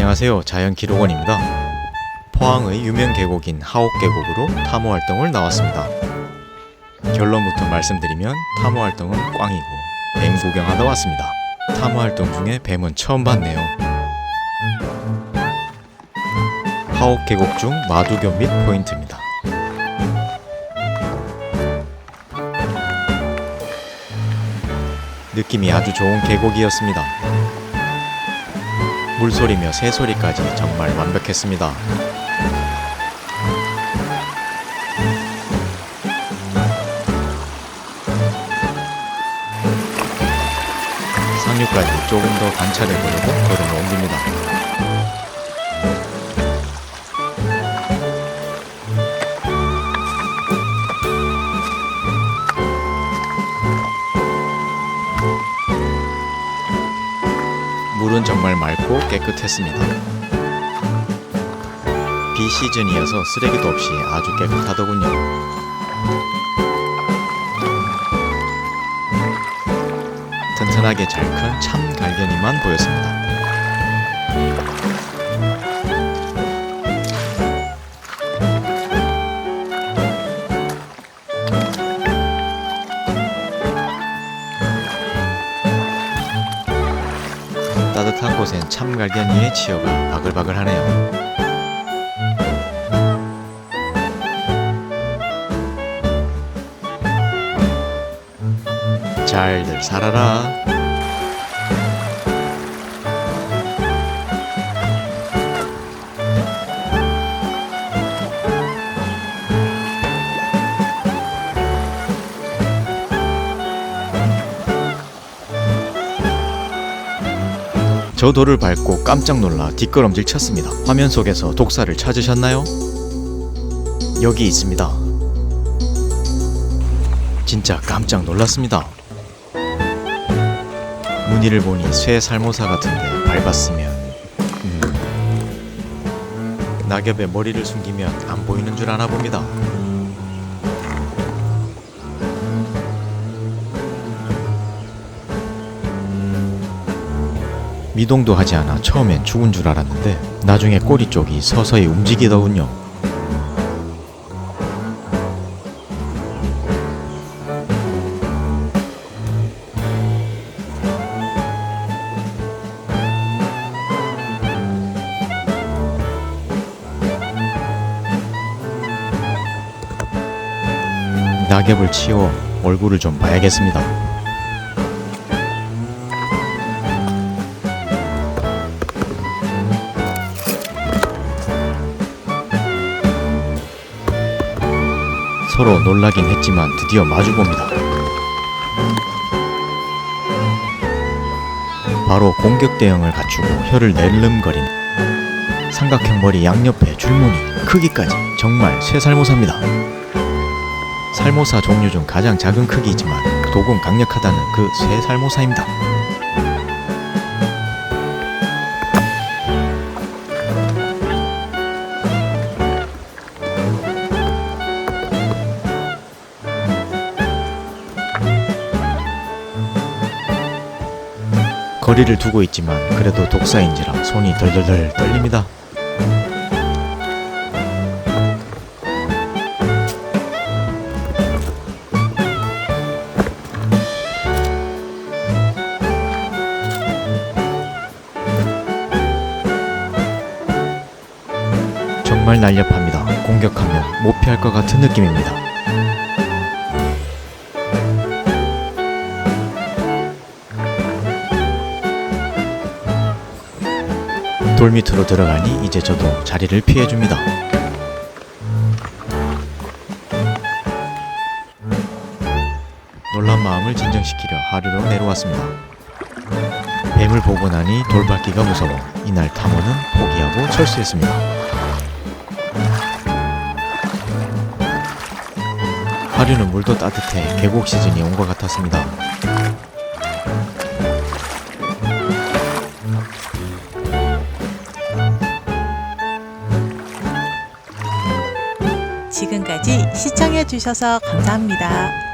안녕하세요. 자연 기록원입니다. 포항의 유명 계곡인 하옥 계곡으로 탐호 활동을 나왔습니다. 결론부터 말씀드리면 탐호 활동은 꽝이고 뱀 구경하다 왔습니다. 탐호 활동 중에 뱀은 처음 봤네요. 하옥 계곡 중 마두교 및 포인트입니다. 느낌이 아주 좋은 계곡이었습니다. 물소리며 새소리까지 정말 완벽했습니다. 상류까지 조금 더 관찰해 보려고 걸음을 옮깁니다. 물은 정말 맑고 깨끗했습니다. 비 시즌이어서 쓰레기도 없이 아주 깨끗하더군요. 튼튼하게 잘 큰 참 갈견이만 보였습니다. 따뜻한 곳엔 참갈견이의 치어가 바글바글하네요. 잘들 살아라. 저 돌을 밟고 깜짝 놀라 뒷걸음질 쳤습니다. 화면 속에서 독사를 찾으셨나요? 여기 있습니다. 진짜 깜짝 놀랐습니다. 무늬를 보니 쇠 살모사 같은데 밟았으면 음, 낙엽에 머리를 숨기면 안 보이는 줄 아나 봅니다. 미동도 하지 않아 처음엔 죽은 줄 알았는데 나중에 꼬리 쪽이 서서히 움직이더군요. 낙엽을 치워 얼굴을 좀 봐야겠습니다. 서로 놀라긴 했지만 드디어 마주봅니다. 바로 공격 대응을 갖추고 혀를 낼름거린 삼각형 머리 양옆에 줄무늬 크기까지 정말 쇠살모사입니다. 살모사 종류 중 가장 작은 크기이지만 독은 강력하다는 그 쇠살모사입니다. 거리를 두고 있지만 그래도 독사인지라 손이 덜덜덜 떨립니다. 정말 날렵합니다. 공격하면 못 피할 것 같은 느낌입니다. 돌 밑으로 들어가니 이제 저도 자리를 피해줍니다. 놀란 마음을 진정시키려 하류로 내려왔습니다. 뱀을 보고 나니 돌밟기가 무서워 이날 탐험은 포기하고 철수했습니다. 하류는 물도 따뜻해 계곡 시즌이 온 것 같았습니다. 지금까지 시청해 주셔서 감사합니다.